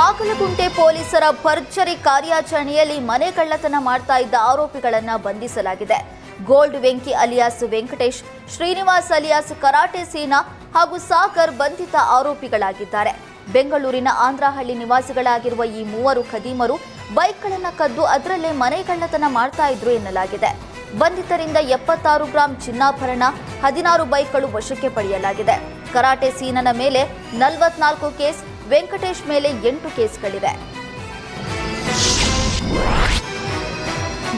ಬಾಗಲಗುಂಟೆ ಪೊಲೀಸರ ಭರ್ಜರಿ ಕಾರ್ಯಾಚರಣೆಯಲ್ಲಿ ಮನೆ ಕಳ್ಳತನ ಮಾಡ್ತಾ ಇದ್ದ ಆರೋಪಿಗಳನ್ನು ಬಂಧಿಸಲಾಗಿದೆ. Gold Venki alias Venkatesh, Srinivas alias karate Sena ಹಾಗೂ ಸಾಗರ್ ಬಂಧಿತ ಆರೋಪಿಗಳಾಗಿದ್ದಾರೆ. ಬೆಂಗಳೂರಿನ ಆಂಧ್ರಹಳ್ಳಿ ನಿವಾಸಿಗಳಾಗಿರುವ ಈ ಮೂವರು ಖದೀಮರು ಬೈಕ್ಗಳನ್ನು ಕದ್ದು ಅದರಲ್ಲೇ ಮನೆ ಕಳ್ಳತನ ಮಾಡ್ತಾ ಇದ್ರು ಎನ್ನಲಾಗಿದೆ. ಬಂಧಿತರಿಂದ ಎಪ್ಪತ್ತಾರು ಗ್ರಾಂ ಚಿನ್ನಾಭರಣ, ಹದಿನಾರು ಬೈಕ್ಗಳು ವಶಕ್ಕೆ ಪಡೆಯಲಾಗಿದೆ. ಕರಾಟೆ ಸೀನನ ಮೇಲೆ ನಲವತ್ನಾಲ್ಕು ಕೇಸ್ ವೆಂಕಟೇಶ್ ಮೇಲೆ ಎಂಟು ಕೇಸ್ಗಳಿವೆ.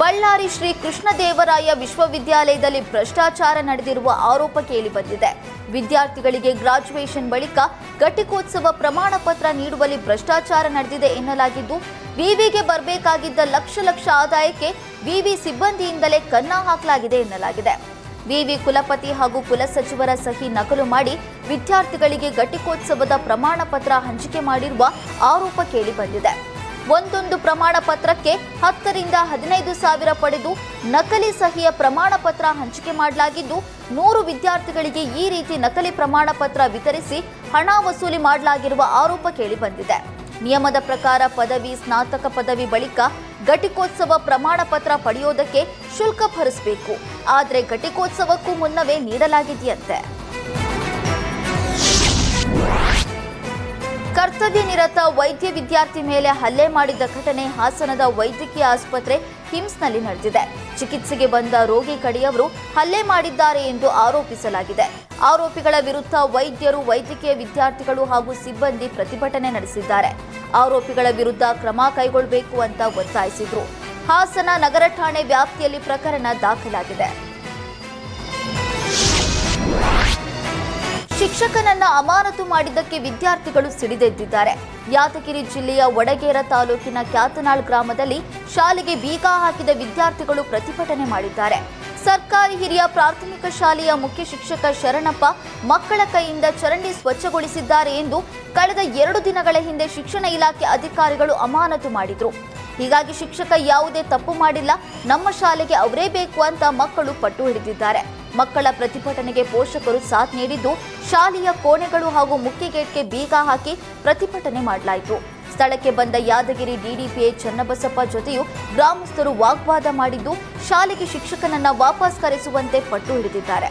ಬಳ್ಳಾರಿ ಶ್ರೀ ಕೃಷ್ಣದೇವರಾಯ ವಿಶ್ವವಿದ್ಯಾಲಯದಲ್ಲಿ ಭ್ರಷ್ಟಾಚಾರ ನಡೆದಿರುವ ಆರೋಪ ಕೇಳಿಬಂದಿದೆ. ವಿದ್ಯಾರ್ಥಿಗಳಿಗೆ ಗ್ರಾಜ್ಯುಯೇಷನ್ ಬಳಿಕ ಘಟಿಕೋತ್ಸವ ಪ್ರಮಾಣ ಪತ್ರ ನೀಡುವಲ್ಲಿ ಭ್ರಷ್ಟಾಚಾರ ನಡೆದಿದೆ ಎನ್ನಲಾಗಿದ್ದು, ವಿವಿಗೆ ಬರಬೇಕಾಗಿದ್ದ ಲಕ್ಷ ಲಕ್ಷ ಆದಾಯಕ್ಕೆ ವಿವಿ ಸಿಬ್ಬಂದಿಯಿಂದಲೇ ಕನ್ನ ಹಾಕಲಾಗಿದೆ ಎನ್ನಲಾಗಿದೆ. ವಿವಿ ಕುಲಪತಿ ಹಾಗೂ ಕುಲಸಚಿವರ ಸಹಿ ನಕಲು ಮಾಡಿ ವಿದ್ಯಾರ್ಥಿಗಳಿಗೆ ಘಟಿಕೋತ್ಸವದ ಪ್ರಮಾಣ ಪತ್ರ ಹಂಚಿಕೆ ಮಾಡಿರುವ ಆರೋಪ ಕೇಳಿಬಂದಿದೆ ಒಂದೊಂದು ಪ್ರಮಾಣ ಪತ್ರಕ್ಕೆ ಹತ್ತರಿಂದ ಹದಿನೈದು ಸಾವಿರ ಪಡೆದು ನಕಲಿ ಸಹಿಯ ಪ್ರಮಾಣ ಪತ್ರ ಹಂಚಿಕೆ ಮಾಡಲಾಗಿದ್ದು, ನೂರು ವಿದ್ಯಾರ್ಥಿಗಳಿಗೆ ಈ ರೀತಿ ನಕಲಿ ಪ್ರಮಾಣ ಪತ್ರ ವಿತರಿಸಿ ಹಣ ವಸೂಲಿ ಮಾಡಲಾಗಿರುವ ಆರೋಪ ಕೇಳಿಬಂದಿದೆ ನಿಯಮದ ಪ್ರಕಾರ ಪದವಿ, ಸ್ನಾತಕ ಪದವಿ ಬಳಿಕ ಘಟಿಕೋತ್ಸವ ಪ್ರಮಾಣ ಪತ್ರ ಪಡೆಯೋದಕ್ಕೆ ಶುಲ್ಕ ಭರಿಸಬೇಕು. ಆದರೆ ಘಟಿಕೋತ್ಸವಕ್ಕೂ ಮುನ್ನವೇ ನೀಡಲಾಗಿದೆಯಂತೆ. ಕರ್ತವ್ಯ ನಿರತ ವೈದ್ಯ ವಿದ್ಯಾರ್ಥಿ ಮೇಲೆ ಹಲ್ಲೆ ಮಾಡಿದ ಘಟನೆ ಹಾಸನದ ವೈದ್ಯಕೀಯ ಆಸ್ಪತ್ರೆ ಹಿಮ್ಸ್ನಲ್ಲಿ ನಡೆದಿದೆ. ಚಿಕಿತ್ಸೆಗೆ ಬಂದ ರೋಗಿ ಕಡೆಯವರು ಹಲ್ಲೆ ಮಾಡಿದ್ದಾರೆ ಎಂದು ಆರೋಪಿಸಲಾಗಿದೆ. ಆರೋಪಿಗಳ ವಿರುದ್ಧ ವೈದ್ಯರು, ವೈದ್ಯಕೀಯ ವಿದ್ಯಾರ್ಥಿಗಳು ಹಾಗೂ ಸಿಬ್ಬಂದಿ ಪ್ರತಿಭಟನೆ ನಡೆಸಿದ್ದಾರೆ. ಆರೋಪಿಗಳ ವಿರುದ್ಧ ಕ್ರಮ ಕೈಗೊಳ್ಳಬೇಕು ಅಂತ ಒತ್ತಾಯಿಸಿದ್ರು. ಹಾಸನ ನಗರ ಠಾಣೆ ವ್ಯಾಪ್ತಿಯಲ್ಲಿ ಪ್ರಕರಣ ದಾಖಲಾಗಿದೆ. ಶಿಕ್ಷಕನನ್ನ ಅಮಾನತು ಮಾಡಿದ್ದಕ್ಕೆ ವಿದ್ಯಾರ್ಥಿಗಳು ಸಿಡಿದೆದ್ದಿದ್ದಾರೆ. ಯಾದಗಿರಿ ಜಿಲ್ಲೆಯ ವಡಗೇರ ತಾಲೂಕಿನ ಕ್ಯಾತನಾಳ್ ಗ್ರಾಮದಲ್ಲಿ ಶಾಲೆಗೆ ಬೀಗ ಹಾಕಿದ ವಿದ್ಯಾರ್ಥಿಗಳು ಪ್ರತಿಭಟನೆ ಮಾಡಿದ್ದಾರೆ. ಸರ್ಕಾರಿ ಹಿರಿಯ ಪ್ರಾಥಮಿಕ ಶಾಲೆಯ ಮುಖ್ಯ ಶಿಕ್ಷಕ ಶರಣಪ್ಪ ಮಕ್ಕಳ ಕೈಯಿಂದ ಚರಂಡಿ ಸ್ವಚ್ಛಗೊಳಿಸಿದ್ದಾರೆ ಎಂದು ಕಳೆದ ಎರಡು ದಿನಗಳ ಹಿಂದೆ ಶಿಕ್ಷಣ ಇಲಾಖೆ ಅಧಿಕಾರಿಗಳು ಅಮಾನತು ಮಾಡಿದ್ರು. ಹೀಗಾಗಿ ಶಿಕ್ಷಕ ಯಾವುದೇ ತಪ್ಪು ಮಾಡಿಲ್ಲ. ನಮ್ಮ ಶಾಲೆಗೆ ಅವರೇ ಬೇಕು ಅಂತ ಮಕ್ಕಳು ಪಟ್ಟು ಹಿಡಿದಿದ್ದಾರೆ. ಮಕ್ಕಳ ಪ್ರತಿಭಟನೆಗೆ ಪೋಷಕರು ಸಾಥ್ ನೀಡಿದ್ದು, ಶಾಲೆಯ ಕೋಣೆಗಳು ಹಾಗೂ ಮುಖ್ಯ ಗೇಟ್ಗೆ ಬೀಗ ಹಾಕಿ ಪ್ರತಿಭಟನೆ ಮಾಡಲಾಯಿತು. ಸ್ಥಳಕ್ಕೆ ಬಂದ ಯಾದಗಿರಿ ಡಿಡಿಪಿಐ ಚನ್ನಬಸಪ್ಪ ಜೊತೆಯು ಗ್ರಾಮಸ್ಥರು ವಾಗ್ವಾದ ಮಾಡಿದ್ದು, ಶಾಲೆಗೆ ಶಿಕ್ಷಕನನ್ನ ವಾಪಸ್ ಕರೆಸುವಂತೆ ಪಟ್ಟು ಹಿಡಿದಿದ್ದಾರೆ.